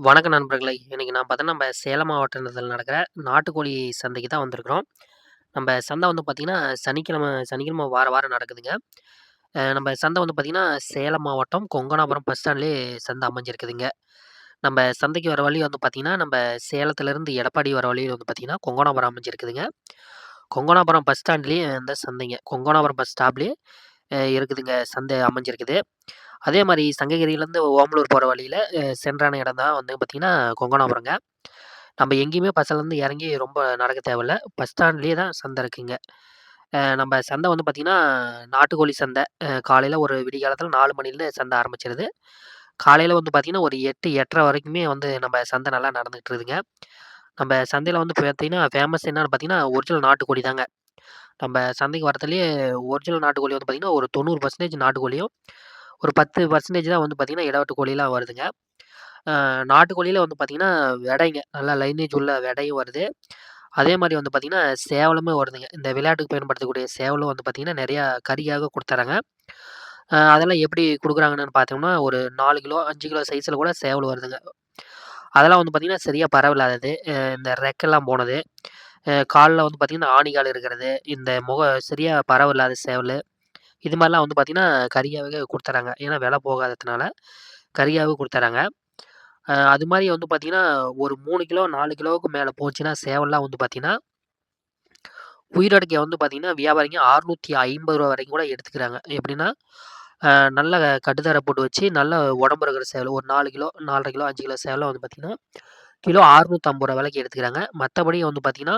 வணக்கம் நண்பர்களே! இன்றைக்கி நான் பார்த்தோன்னா நம்ம சேலம் மாவட்டத்தில் நடக்கிற நாட்டுக்கோழி சந்தைக்கு தான் வந்திருக்கிறோம். நம்ம சந்தை வந்து பார்த்திங்கன்னா சனிக்கிழமை சனிக்கிழமை வாரம் வாரம் நடக்குதுங்க. நம்ம சந்தை வந்து பார்த்திங்கன்னா சேலம் மாவட்டம் கொங்கனாபுரம் பஸ் ஸ்டாண்ட்லேயே சந்தை அமைஞ்சிருக்குதுங்க. நம்ம சந்தைக்கு வர வழி வந்து பார்த்தீங்கன்னா, நம்ம சேலத்துலேருந்து எடப்பாடி வர வழியில் வந்து பார்த்தீங்கன்னா, கொங்கனாபுரம் அமைஞ்சிருக்குதுங்க. கொங்கனாபுரம் பஸ் ஸ்டாண்ட்லேயே இந்த சந்தைங்க. கொங்கனாபுரம் பஸ் ஸ்டாப்லேயே இருக்குதுங்க. சந்தை அமைஞ்சிருக்குது. அதே மாதிரி சங்ககிரியிலேருந்து ஓமலூர் போகிற வழியில் சென்றான இடம் தான் வந்து பார்த்திங்கன்னா கொங்கணாபுரங்க நம்ம எங்கேயுமே பஸ்ஸுலேருந்து இறங்கி ரொம்ப நடக்க தேவையில்ல. பஸ் ஸ்டாண்ட்லேயே தான் சந்தை இருக்குங்க. நம்ம சந்தை வந்து பார்த்திங்கன்னா நாட்டுக்கோழி சந்தை. காலையில் ஒரு விடிகாலத்தில் நாலு மணிலேருந்து சந்தை ஆரம்பிச்சிருது. காலையில் வந்து பார்த்திங்கன்னா ஒரு 8, 8:30 வரைக்குமே வந்து நம்ம சந்தை நல்லா நடந்துகிட்டு இருக்குதுங்க. நம்ம சந்தையில் வந்து பார்த்தீங்கன்னா, ஃபேமஸ் என்னன்னு பார்த்தீங்கன்னா, ஒரிஜினல் நாட்டுக்கோழி தாங்க. நம்ம சந்தைக்கு வரத்துலேயே ஒரிஜினல் நாட்டுக்கோழி வந்து பார்த்தீங்கன்னா, ஒரு 90% நாட்டுக்கோழியும், ஒரு 10% தான் வந்து பார்த்தீங்கன்னா, இடைவெட்டு கோழிலாம் வருதுங்க. நாட்டுக்கோழியில் நாட்டுக்கோழியில வந்து பார்த்தீங்கன்னா, வெடைங்க. நல்லா லைனேஜ் உள்ள வெடையும் வருது. அதே மாதிரி வந்து பார்த்திங்கன்னா சேவலுமே வருதுங்க. இந்த விளையாட்டுக்கு பயன்படுத்தக்கூடிய சேவலும் வந்து பார்த்தீங்கன்னா, நிறையா கறியாக கொடுத்துறாங்க அதெல்லாம் எப்படி கொடுக்குறாங்கன்னு பார்த்தோம்னா, ஒரு நாலு கிலோ, அஞ்சு கிலோ சைஸில் கூட சேவல் வருதுங்க. அதெல்லாம் வந்து பார்த்திங்கன்னா சரியாக பரவில்லாதது. இந்த ரெக்கெல்லாம் போனது. காலில் வந்து பார்த்திங்கன்னா ஆணிகால் இருக்கிறது. இந்த முக சரியாக பரவு இல்லாத சேவல் இது மாதிரிலாம் வந்து பார்த்திங்கன்னா கறியாவே கொடுத்துறாங்க ஏன்னா விலை போகாததுனால, கறியாவே கொடுத்துறாங்க அது மாதிரி வந்து பார்த்திங்கன்னா ஒரு மூணு கிலோ, நாலு கிலோவுக்கு மேலே போச்சுன்னா, சேவல்லாம் வந்து பார்த்திங்கன்னா உயிரோடைக்கு வந்து பார்த்திங்கன்னா வியாபாரிங்க ஆறநூற்றி ஐம்பது ரூபா வரைக்கும் கூட எடுத்துக்கிறாங்க. எப்படின்னா, நல்ல கட்டுத்தர போட்டு வச்சு, நல்ல உடம்பு இருக்கிற சேவல். ஒரு நாலு கிலோ, 4 1/2 கிலோ, அஞ்சு கிலோ சேவலாம் வந்து பார்த்தீங்கன்னா, கிலோ அறுநூற்றம்பது ரூபா விலைக்கு எடுத்துக்கிறாங்க. மற்றபடி வந்து பார்த்தீங்கன்னா,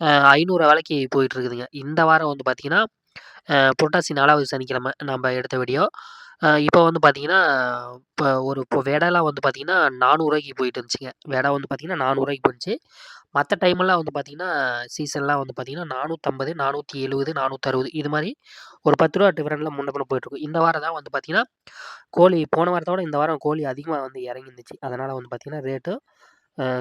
அ ரூ. 500 விலைக்கு போயிட்டு இருக்குதுங்க. இந்த வாரம் வந்து பார்த்தீங்கன்னா, புரட்டாசி நாலாவது சனிக்கிழமை நம்ம எடுத்த வீடியோ. இப்போ வந்து பார்த்தீங்கன்னா, இப்போ ஒரு இப்போ வெடைலாம் வந்து பார்த்தீங்கன்னா, நானூறுரூவாய்க்கு போயிட்டு இருந்துச்சுங்க. வெடை வந்து பார்த்தீங்கன்னா, நானூறுரூவாய்க்கு போயிடுச்சு மற்ற டைமெல்லாம் வந்து பார்த்தீங்கன்னா, சீசன்லாம் வந்து பார்த்தீங்கன்னா, 450, 470, 460 இது மாதிரி ஒரு ரூ. 10 டிஃபரெண்ட்ல முன்ன பின்ன போயிட்டுருக்கும். இந்த வாரம் தான் வந்து பார்த்தீங்கன்னா, கோழி போன வாரத்தோட இந்த வாரம் கோழி அதிகமாக வந்து இறங்கிருந்துச்சு. அதனால் வந்து பார்த்தீங்கன்னா, ரேட்டு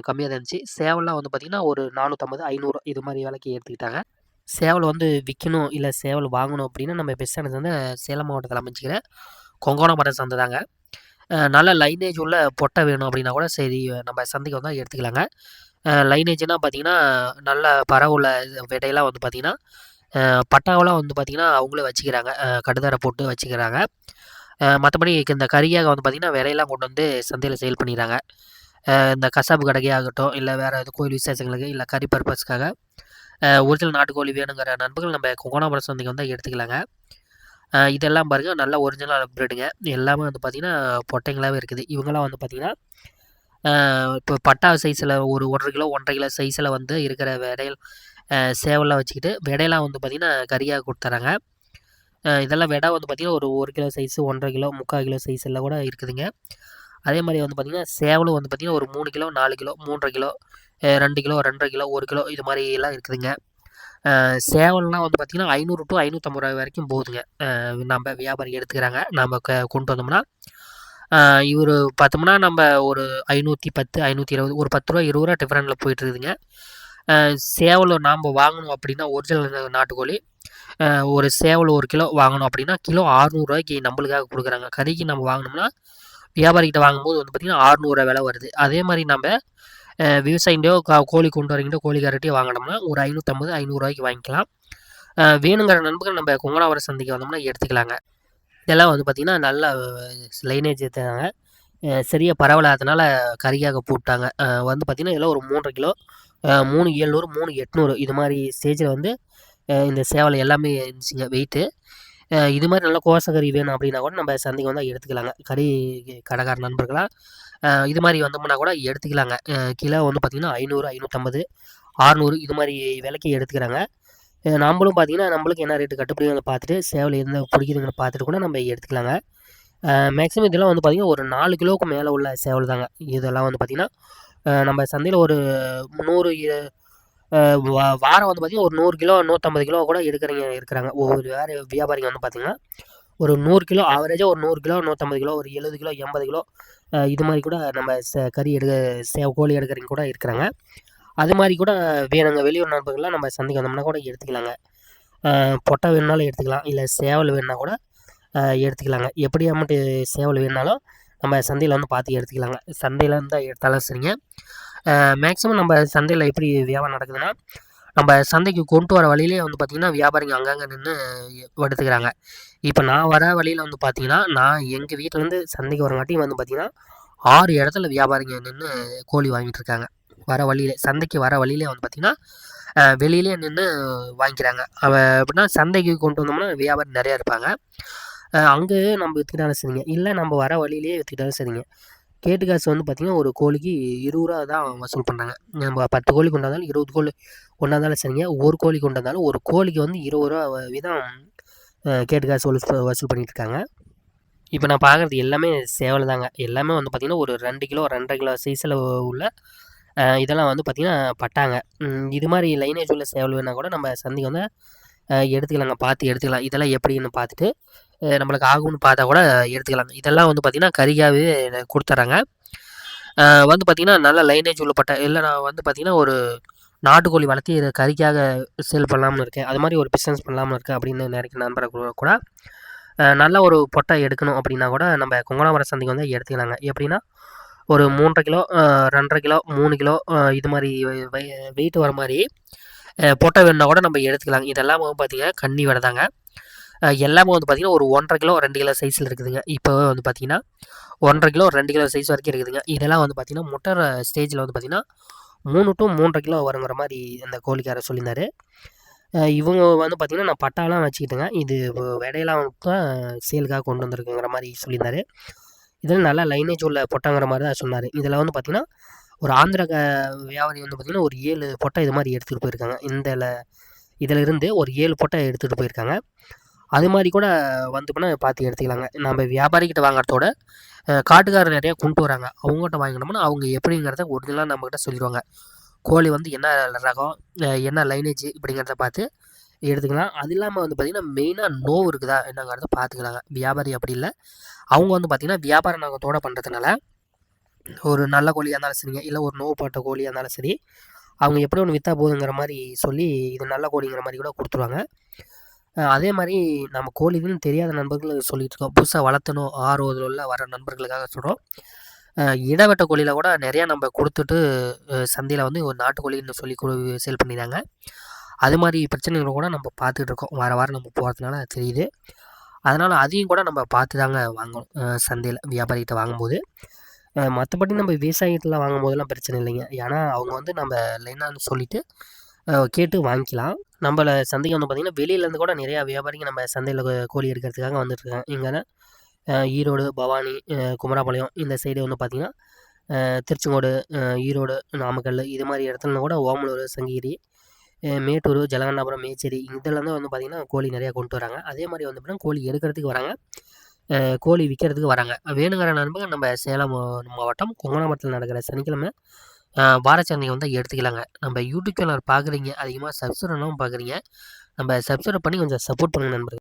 கம்மியாக தான் இருந்துச்சு. சேவல்லாம் வந்து பார்த்தீங்கன்னா, ஒரு 450, 500 இது மாதிரி விலைக்கு ஏற்றுக்கிட்டாங்க சேவல் வந்து விற்கணும் இல்லை சேவல் வாங்கணும் அப்படின்னா, நம்ம பெஸ்ட்டானது வந்து சேலம் மாவட்டத்தில் அமைஞ்சுக்கிற கொங்கனாபுரம் சந்தை தாங்க. நல்ல லைனேஜ் உள்ள பொட்டை வேணும் அப்படின்னா கூட சரி, நம்ம சந்தைக்கு வந்தால் எடுத்துக்கலாங்க. லைனேஜ்னால் லைனேஜ்னா பார்த்தீங்கன்னா, நல்ல பரவு உள்ள வெடையெல்லாம் வந்து பார்த்திங்கன்னா பட்டாவெல்லாம் வந்து பார்த்திங்கன்னா அவங்களே வச்சுக்கிறாங்க. கடுதாரை போட்டு வச்சுக்கிறாங்க. மற்றபடி இந்த கறிக்காக வந்து பார்த்திங்கன்னா வெடையெல்லாம் கொண்டு வந்து சந்தையில் சேல் பண்ணிடுறாங்க இந்த கசாப்பு கடைக்கே ஆகட்டும், இல்லை வேறு எது கோயில் விசேஷங்களுக்கு, இல்லை கறி பர்ப்பஸ்க்காக ஒரிஜினல் நாட்டுக்கோழி வேணுங்கிற நண்பர்கள் நம்ம கொங்கனாபுரம் சந்தைக்கு வந்தால் எடுத்துக்கலாங்க. இதெல்லாம் பாருங்கள் நல்ல ஒரிஜினல் பிரீடுங்க. எல்லாமே வந்து பார்த்திங்கன்னா பொட்டைங்களாகவே இருக்குது. இவங்களாம் வந்து பார்த்திங்கன்னா இப்போ பட்டா சைஸில் ஒரு 1 1/2 கிலோ, 1 1/2 கிலோ சைஸில் வந்து இருக்கிற வெடையல் சேவலாம் வச்சுக்கிட்டு, வெடையெல்லாம் வந்து பார்த்திங்கன்னா கறியாக கொடுத்துறாங்க இதெல்லாம் வெடை வந்து பார்த்திங்கன்னா ஒரு ஒரு கிலோ சைஸு ஒன்றரை கிலோ முக்கால் கிலோ, 3/4 கிலோ கூட இருக்குதுங்க. அதே மாதிரி வந்து பார்த்தீங்கன்னா, சேவலும் வந்து பார்த்தீங்கன்னா, ஒரு மூணு கிலோ, நாலு கிலோ, 3 1/2 கிலோ, ரெண்டு கிலோ, 2 1/2 கிலோ, ஒரு கிலோ இது மாதிரி எல்லாம் இருக்குதுங்க. சேவல்லாம் வந்து பார்த்தீங்கன்னா, ரூ. 500 டூ ரூ. 550 வரைக்கும் போகுதுங்க. நம்ம வியாபாரி எடுத்துக்கிறாங்க. நம்ம க கொண்டு வந்தோம்னா, இவர் பார்த்தோம்னா, நம்ம ஒரு 510, 520 ஒரு ரூ. 10, ரூ. 20 டிஃபரெண்ட்ல போயிட்டு இருக்குதுங்க. போயிட்டுருக்குதுங்க சேவல் நாம் வாங்கணும் அப்படின்னா, ஒரிஜினல் நாட்டுக்கோழி, ஒரு சேவல் ஒரு கிலோ வாங்கணும் அப்படின்னா, கிலோ ஆறுநூறுவாய்க்கு நம்மளுக்காக கொடுக்குறாங்க கறிக்கு நம்ம வாங்கினோம்னா வியாபாரிகிட்ட வாங்கும்போது வந்து பார்த்தீங்கன்னா, ரூ. 600 விலை வருது. அதே மாதிரி நம்ம விவசாயிகிட்டோ விவசாயின்ட்டயோ, கோழி கொண்டு வரீங்கட்டோ கோழிக்காரர்கிட்டயோ வாங்கினோம்னா ஒரு ஐநூற்றம்பது ஐநூறுரூவாய்க்கு வாங்கிக்கலாம். வேணுங்கிற நண்பர்கள் நம்ம கொங்கனாபுரம் சந்தைக்கு வந்தோம்னா எடுத்துக்கலாங்க. இதெல்லாம் வந்து பார்த்திங்கன்னா நல்ல லைனேஜ் தாங்க. சரியாக சரியா பரவலாதனால கறிக்காக போட்டாங்க. வந்து பார்த்தீங்கன்னா, இதெல்லாம் ஒரு மூன்றரை கிலோ மூணு ஏழ்நூறு மூணு எட்நூறு இது மாதிரி ஸ்டேஜில் வந்து இந்த சேவலை எல்லாமே இருந்துச்சுங்க வெயிட்டு. இது மாதிரி நல்ல கோசக்கறி வேணும் அப்படின்னா கூட நம்ம சந்தைக்கு வந்தால் எடுத்துக்கலாங்க. கறி கடைக்கார நண்பர்களாக இது மாதிரி வந்தோம்னா கூட எடுத்துக்கலாங்க. கிலோ வந்து பார்த்தீங்கன்னா, 500, 550, 600 இது மாதிரி விலைக்கு எடுத்துக்கிறாங்க. நம்மளும் நம்பளும் பார்த்தீங்கன்னா, நம்மளுக்கு என்ன ரேட்டு கட்டுப்படிங்க பார்த்துட்டு, சேவல் எந்த பிடிக்குதுங்கன்னு பார்த்துட்டு கூட நம்ம எடுத்துக்கலாங்க. மேக்ஸிமம் இதெல்லாம் வந்து பார்த்தீங்கன்னா, ஒரு நாலு கிலோவுக்கு மேலே உள்ள சேவல் தாங்க. இதெல்லாம் வந்து பார்த்தீங்கன்னா, நம்ம சந்தையில் ஒரு நூறு வாரம் வந்து பார்த்தீங்கன்னா, ஒரு நூறு கிலோ, 150 கிலோ கூட எடுக்கிறீங்க இருக்கிறாங்க. ஒவ்வொரு வேறு வியாபாரிங்க வந்து பார்த்திங்கன்னா ஒரு நூறு கிலோ ஆவரேஜாக ஒரு நூறு கிலோ, 150 கிலோ, ஒரு 70 கிலோ, 80 கிலோ இது மாதிரி கூட நம்ம ச கறி எடுக்க சேவ கோழி எடுக்கிறவங்க கூட இருக்கிறாங்க. அது மாதிரி கூட வேணுங்க வெளியூர் நண்பர்கள்லாம் நம்ம சந்தைக்கு வந்தோம்னா கூட எடுத்துக்கலாங்க. பொட்டை வேணுனாலும் எடுத்துக்கலாம். இல்லை சேவல் வேணுனா கூட எடுத்துக்கலாங்க எப்படி அமௌண்ட்டு சேவல் வேணுனாலும் நம்ம சந்தையில் வந்து பார்த்து எடுத்துக்கலாங்க சந்தையில் இருந்தால் எடுத்தாலும் சரிங்க மேக்ஸிமம் நம்ம சந்தையில் எப்படி வியாபாரம் நடக்குதுன்னா நம்ம சந்தைக்கு கொண்டு வர வழியிலே வந்து பார்த்திங்கன்னா வியாபாரிங்க அங்கங்கே நின்று எடுத்துக்கிறாங்க. இப்போ நான் வர வழியில் வந்து பார்த்திங்கன்னா நான் எங்கள் வீட்டிலேருந்து சந்தைக்கு வரங்காட்டியும் வந்து பார்த்திங்கன்னா ஆறு இடத்துல வியாபாரிங்க நின்று கோழி வாங்கிட்டு இருக்காங்க. வர வழியிலே சந்தைக்கு வர வழியிலே வந்து பார்த்திங்கன்னா வெளியிலே நின்று வாங்கிக்கிறாங்க. அவன் எப்படின்னா சந்தைக்கு கொண்டு வந்தோம்னா வியாபாரி நிறையா இருப்பாங்க. அங்கே நம்ம விற்றுக்கிட்டாலும் சரிங்க. இல்லை நம்ம வர வழியிலேயே விற்றுக்கிட்டாலும் சரிங்க. கேட்டு காசு வந்து பார்த்திங்கன்னா ஒரு கோழிக்கு இருபது ரூபா தான் வசூல் பண்ணுறாங்க நம்ம பத்து கோழி கொண்டாந்தாலும் இருபது கோழி கொண்டாந்தாலும் சரிங்க ஒரு கோழி கொண்டாந்தாலும் ஒரு கோழிக்கு வந்து இருபது ரூபா வீதம் கேட்டு காசு வசூல் வசூல் பண்ணிகிட்டு இருக்காங்க. இப்போ நான் பார்க்குறது எல்லாமே சேவல் தாங்க. எல்லாமே வந்து பார்த்திங்கன்னா ஒரு ரெண்டு கிலோ ரெண்டரை கிலோ சைஸில் உள்ள இதெல்லாம் வந்து பார்த்திங்கன்னா பட்டாங்க. இது மாதிரி லைனேஜ் உள்ள சேவல் வேணால் கூட நம்ம சந்தைக்கு வந்து எடுத்துக்கலாங்க. பார்த்து எடுத்துக்கலாம். இதெல்லாம் எப்படின்னு பார்த்துட்டு நம்மளுக்கு ஆகும்னு பார்த்தா கூட எடுத்துக்கலாங்க இதெல்லாம் வந்து பார்த்திங்கன்னா கறியாகவே கொடுத்துட்றாங்க வந்து பார்த்திங்கன்னா நல்ல லைனேஜ் உள்ள இல்லை நான் வந்து பார்த்திங்கன்னா ஒரு நாட்டுக்கோழி வளர்த்தி இதை கறிக்காக சேல் பண்ணலாம்னு இருக்கேன். அது மாதிரி ஒரு பிஸ்னஸ் பண்ணலாம்னு இருக்கேன் அப்படின்னு நினைக்கிற நண்பரை கூட நல்ல ஒரு பொட்டை எடுக்கணும் அப்படின்னா கூட நம்ம கொங்கனாமரம் சந்தைக்கு வந்து எடுத்துக்கலாங்க. எப்படின்னா ஒரு மூன்றரை கிலோ ரெண்டரை கிலோ மூணு கிலோ இது மாதிரி வெயிட் வர மாதிரி பொட்டை வேணுன்னா கூட நம்ம எடுத்துக்கலாங்க இதெல்லாம் பார்த்திங்கன்னா கன்னி விடதாங்க எல்லாமே வந்து பார்த்திங்கன்னா ஒரு ஒன்றரை கிலோ ரெண்டு கிலோ சைஸில் இருக்குதுங்க. இப்போ வந்து பார்த்திங்கன்னா ஒன்றரை கிலோ ரெண்டு கிலோ சைஸ் வரைக்கும் இருக்குதுங்க. இதெல்லாம் வந்து பார்த்திங்கன்னா முட்டை ஸ்டேஜில் வந்து பார்த்திங்கன்னா மூணு டு மூன்றரை கிலோ வருங்கிற மாதிரி அந்த கோழிக்காரர் சொல்லியிருந்தார். இவங்க வந்து பார்த்திங்கன்னா நான் பட்டாலாம் வச்சுக்கிட்டேங்க. இது விடையெல்லாம் தான் சேலுக்காக கொண்டு வந்திருக்குங்கிற மாதிரி சொல்லியிருந்தார். இதில் நல்லா லைனேஜ் உள்ள பொட்டாங்கிற மாதிரி தான் சொன்னார். இதில் வந்து பார்த்திங்கன்னா ஒரு ஆந்திர வியாபாரி வந்து பார்த்திங்கன்னா ஒரு ஏழு பொட்டை இது மாதிரி எடுத்துகிட்டு போயிருக்காங்க. இந்த இதில் இருந்து ஒரு ஏழு பொட்டை எடுத்துகிட்டு போயிருக்காங்க. அது மாதிரி கூட வந்து பண்ணால் பார்த்து எடுத்துக்கலாங்க. நம்ம வியாபாரிக்கிட்ட வாங்குறதோட காட்டுக்காரர் நிறையா கொண்டு வராங்க. அவங்ககிட்ட வாங்கினோம்னா அவங்க எப்படிங்கிறத ஒரிஜினலாக நம்மக்கிட்ட சொல்லிடுவாங்க கோழி வந்து என்ன ரகம் என்ன லைனேஜ் இப்படிங்கிறத பார்த்து எடுத்துக்கலாம். அது இல்லாமல் வந்து பார்த்திங்கன்னா மெயினாக நோவு இருக்குதா என்னங்கிறத பார்த்துக்கலாங்க. வியாபாரி அப்படி இல்லை. அவங்க வந்து பார்த்திங்கன்னா வியாபார நோக்கத்தோடு பண்ணுறதுனால ஒரு நல்ல கோழியாக இருந்தாலும் சரிங்க. இல்லை ஒரு நோவு போட்ட கோழியாக இருந்தாலும் சரி அவங்க எப்படி ஒன்று விற்றா போதுங்கிற மாதிரி சொல்லி இது நல்ல கோழிங்கிற மாதிரி கூட கொடுத்துருவாங்க. அதே மாதிரி நம்ம கோழின்னு தெரியாத நண்பர்கள் சொல்லிகிட்டு இருக்கோம். புதுசாக வளர்த்தணும் ஆர்வத்தில் வர நண்பர்களுக்காக சொல்கிறோம் இடவெட்ட கோழியில் கூட நிறையா நம்ம கொடுத்துட்டு சந்தையில் வந்து ஒரு நாட்டுக்கோழின்னு சொல்லி சேல் பண்ணிடுறாங்க. அது மாதிரி பிரச்சனைகளை கூட நம்ம பார்த்துட்டு இருக்கோம். வார வாரம் நம்ம போகிறதுனால தெரியுது. அதனால் அதையும் கூட நம்ம பார்த்து தாங்க வாங்கணும். சந்தையில் வியாபாரிகிட்ட வாங்கும்போது. மற்றபடி நம்ம விவசாயத்தில் வாங்கும் போதெல்லாம் பிரச்சனை இல்லைங்க. ஏன்னா அவங்க வந்து நம்ம லைனான்னு சொல்லிவிட்டு கேட்டு வாங்கிக்கலாம். நம்மள சந்தைக்கு வந்து பார்த்திங்கன்னா வெளியிலேருந்து கூட நிறையா வியாபாரிங்க நம்ம சந்தையில் கோழி எடுக்கிறதுக்காக வந்துட்டுருக்காங்க. இங்கே ஈரோடு பவானி குமராபாளையம் இந்த சைடு வந்து பார்த்திங்கன்னா திருச்செங்கோடு ஈரோடு நாமக்கல் இது மாதிரி இடத்துல கூட ஓமலூர் சங்ககிரி மேட்டூர் ஜலகண்டாபுரம் மேச்சேரி இதெல்லாம் வந்து பார்த்திங்கன்னா கோழி நிறையா கொண்டு வராங்க. அதே மாதிரி வந்து பார்த்திங்கன்னா கோழி எடுக்கிறதுக்கு வராங்க. கோழி விற்கிறதுக்கு வராங்க. வேணுங்கிற நண்பர்கள் நம்ம சேலம் மாவட்டம் கொங்கனாமரத்தில் நடக்கிற சனிக்கிழமை வாரச்சந்தையை வந்து எடுத்துக்கலாங்க. நம்ம யூடியூப் சேனல் பார்க்குறீங்க அதிகமாக சப்ஸ்கிரைப் பண்ணவும் பார்க்குறீங்க நம்ம சப்ஸ்கிரைப் பண்ணி கொஞ்சம் சப்போர்ட் பண்ணுங்கள் நண்பர்கள்.